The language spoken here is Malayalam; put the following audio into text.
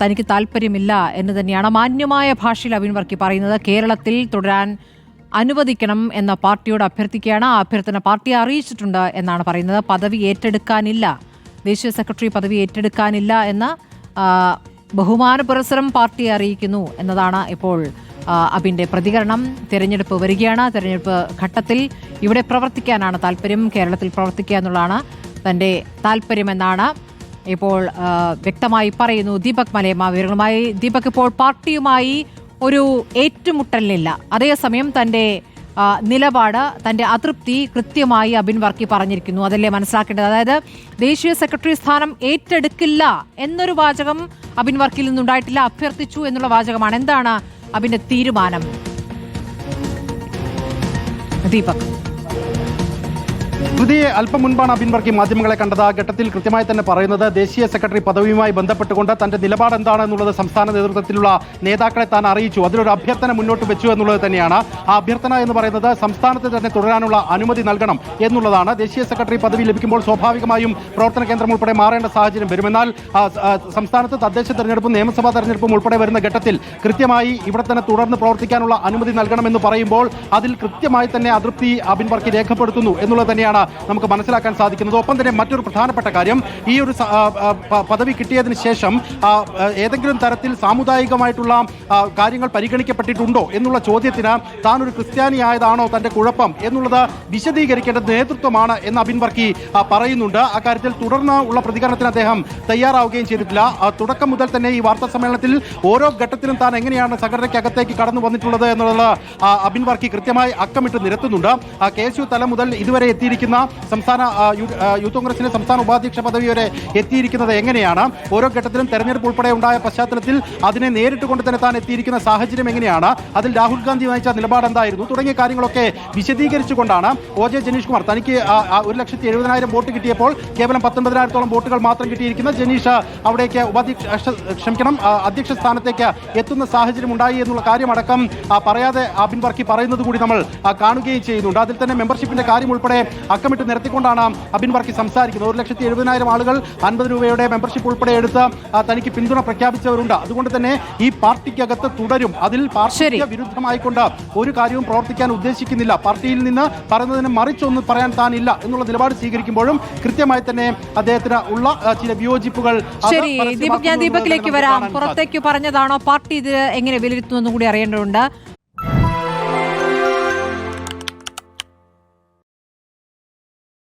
തനിക്ക് താല്പര്യമില്ല എന്ന് തന്നെയാണ് മാന്യമായ ഭാഷയിൽ അബിൻ വർക്കി പറയുന്നത്. കേരളത്തിൽ തുടരാൻ അനുവദിക്കണം എന്ന പാർട്ടിയോട് അഭ്യർത്ഥിക്കുകയാണ്. ആ അഭ്യർത്ഥന പാർട്ടിയെ അറിയിച്ചിട്ടുണ്ട് എന്നാണ് പറയുന്നത്. പദവി ഏറ്റെടുക്കാനില്ല. ദേശീയ സെക്രട്ടറി പദവി ഏറ്റെടുക്കാനില്ല എന്ന ബഹുമാന പുരസ്സരം പാർട്ടിയെ അറിയിക്കുന്നു എന്നതാണ് ഇപ്പോൾ അബിന്റെ പ്രതികരണം. തിരഞ്ഞെടുപ്പ് വരികയാണ്. തിരഞ്ഞെടുപ്പ് ഘട്ടത്തിൽ ഇവിടെ പ്രവർത്തിക്കാനാണ് താല്പര്യം. കേരളത്തിൽ പ്രവർത്തിക്കുക എന്നുള്ളതാണ് തന്റെ താല്പര്യമെന്നാണ് ഇപ്പോൾ വ്യക്തമായി പറയുന്നു ദീപക് മലയമ്മ വിവരങ്ങളുമായി. ദീപക് ഇപ്പോൾ പാർട്ടിയുമായി ഒരു ഏറ്റുമുട്ടലിനില്ല. അതേസമയം തന്റെ നിലപാട് തന്റെ അതൃപ്തി കൃത്യമായി അബിൻ വർക്കി പറഞ്ഞിരിക്കുന്നു. അതല്ലേ മനസ്സിലാക്കേണ്ടത്? അതായത് ദേശീയ സെക്രട്ടറി സ്ഥാനം ഏറ്റെടുക്കില്ല എന്നൊരു വാചകം അബിൻ വർക്കിൽ നിന്നുണ്ടായിട്ടില്ല. അഭ്യർത്ഥിച്ചു എന്നുള്ള വാചകമാണ്. എന്താണ് അബിന്റെ തീരുമാനം? ദീപക്. സ്മൃതി അല്പം മുൻപാണ് അബിൻ മാധ്യമങ്ങളെ കണ്ടത്. ആ ഘട്ടത്തിൽ കൃത്യമായി തന്നെ പറയുന്നത് ദേശീയ സെക്രട്ടറി പദവിയുമായി ബന്ധപ്പെട്ടുകൊണ്ട് തന്റെ നിലപാട് എന്താണെന്നുള്ളത് സംസ്ഥാന നേതൃത്വത്തിലുള്ള നേതാക്കളെ താൻ അറിയിച്ചു. അതിലൊരു അഭ്യർത്ഥന മുന്നോട്ട് വെച്ചു എന്നുള്ളത് തന്നെയാണ്. ആ അഭ്യർത്ഥന എന്ന് പറയുന്നത് സംസ്ഥാനത്ത് തന്നെ തുടരാനുള്ള അനുമതി നൽകണം എന്നുള്ളതാണ്. ദേശീയ സെക്രട്ടറി പദവി ലഭിക്കുമ്പോൾ സ്വാഭാവികമായും പ്രവർത്തന കേന്ദ്രം ഉൾപ്പെടെ മാറേണ്ട സാഹചര്യം വരും. എന്നാൽ സംസ്ഥാനത്ത് തദ്ദേശ തെരഞ്ഞെടുപ്പും നിയമസഭാ തെരഞ്ഞെടുപ്പും ഉൾപ്പെടെ വരുന്ന ഘട്ടത്തിൽ കൃത്യമായി ഇവിടെ തന്നെ തുടർന്ന് പ്രവർത്തിക്കാനുള്ള അനുമതി നൽകണമെന്ന് പറയുമ്പോൾ അതിൽ കൃത്യമായി തന്നെ അതൃപ്തി അബിൻ വർക്കി രേഖപ്പെടുത്തുന്നു എന്നുള്ളത് തന്നെയാണ് നമുക്ക് മനസ്സിലാക്കാൻ സാധിക്കുന്നത്. ഒപ്പം തന്നെ മറ്റൊരു പ്രധാനപ്പെട്ട കാര്യം ഈ ഒരു പദവി കിട്ടിയതിന് ശേഷം ഏതെങ്കിലും തരത്തിൽ സാമുദായികമായിട്ടുള്ള കാര്യങ്ങൾ പരിഗണിക്കപ്പെട്ടിട്ടുണ്ടോ എന്നുള്ള ചോദ്യത്തിന് താൻ ഒരു ക്രിസ്ത്യാനി ആയതാണോ തന്റെ കുഴപ്പം എന്നുള്ളത് വിശദീകരിക്കേണ്ടത് നേതൃത്വമാണ് എന്ന് അബിൻ വർക്കി പറയുന്നുണ്ട്. അക്കാര്യത്തിൽ തുടർന്ന് ഉള്ള പ്രതികരണത്തിന് അദ്ദേഹം തയ്യാറാവുകയും ചെയ്തിട്ടില്ല. തുടക്കം മുതൽ തന്നെ ഈ വാർത്താ സമ്മേളനത്തിൽ ഓരോ ഘട്ടത്തിലും താൻ എങ്ങനെയാണ് സംഘടനയ്ക്കകത്തേക്ക് കടന്നു വന്നിട്ടുള്ളത് എന്നുള്ളത് അബിൻ വർക്കി കൃത്യമായി അക്കമിട്ട് നിരത്തുന്നുണ്ട്. കെ എസ് യു തലം മുതൽ ഇതുവരെ എത്തിയിരിക്കുന്ന സംസ്ഥാന യു- ആ, യൂത്ത് കോൺഗ്രസിന്റെ സംസ്ഥാന ഉപാധ്യക്ഷ പദവി വരെ എത്തിയിരിക്കുന്നത് എങ്ങനെയാണ്? ഓരോ ഘട്ടത്തിലും തെരഞ്ഞെടുപ്പ് ഉൾപ്പെടെ ഉണ്ടായ പശ്ചാത്തലത്തിൽ അതിനെ നേരിട്ട് കൊണ്ട് തന്നെ താൻ എത്തിയിരിക്കുന്ന സാഹചര്യം എങ്ങനെയാണ്? അതിൽ രാഹുൽ ഗാന്ധി നയിച്ച നിലപാട് എന്തായിരുന്നു? തുടങ്ങിയ കാര്യങ്ങളൊക്കെ വിശദീകരിച്ചുകൊണ്ടാണ് ഒ ജെ ജനീഷ് കുമാർ തനിക്ക് ഒരു ലക്ഷത്തി എഴുപതിനായിരം വോട്ട് കിട്ടിയപ്പോൾ കേവലം പത്തൊൻപതിനായിരത്തോളം വോട്ടുകൾ മാത്രം കിട്ടിയിരിക്കുന്ന ജനീഷ് അവിടേക്ക് ഉപാധ്യക്ഷ ക്ഷമിക്കണം അധ്യക്ഷ സ്ഥാനത്തേക്ക് എത്തുന്ന സാഹചര്യം ഉണ്ടായി എന്നുള്ള കാര്യമടക്കം പറയാതെ അബിൻ വർക്കി പറയുന്നത് കൂടി നമ്മൾ കാണുകയും ചെയ്യുന്നുണ്ട്. അതിൽ തന്നെ മെമ്പർഷിപ്പിന്റെ കാര്യം ഉൾപ്പെടെ അക്കമിട്ട് നിരത്തിക്കൊണ്ടാണ് അബിൻ വർക്കി സംസാരിക്കുന്നത്. ഒരു ലക്ഷത്തി എഴുപതിനായിരം ആളുകൾ അൻപത് രൂപയുടെ മെമ്പർഷിപ്പ് ഉൾപ്പെടെ എടുത്ത് തനിക്ക് പിന്തുണ പ്രഖ്യാപിച്ചവരുണ്ട്. അതുകൊണ്ട് തന്നെ ഈ പാർട്ടിക്കകത്ത് തുടരും. അതിൽ പാർട്ടി പാർട്ടിക്ക് വിരുദ്ധമായിക്കൊണ്ട് ഒരു കാര്യവും പ്രവർത്തിക്കാൻ ഉദ്ദേശിക്കുന്നില്ല. പാർട്ടിയിൽ നിന്ന് പറയുന്നതിന് മറിച്ചൊന്നും പറയാൻ താനില്ല എന്നുള്ള നിലപാട് സ്വീകരിക്കുമ്പോഴും കൃത്യമായി തന്നെ അദ്ദേഹത്തിന് ഉള്ള ചില വിയോജിപ്പുകൾ ശരി ദീപക് ഞാൻ ദീപകിലേക്ക് വരാം. പുറത്തേക്ക് പറഞ്ഞതാണോ? പാർട്ടി ഇത് എങ്ങനെ വിലയിരുത്തുന്നു കൂടി അറിയേണ്ടതുണ്ട്.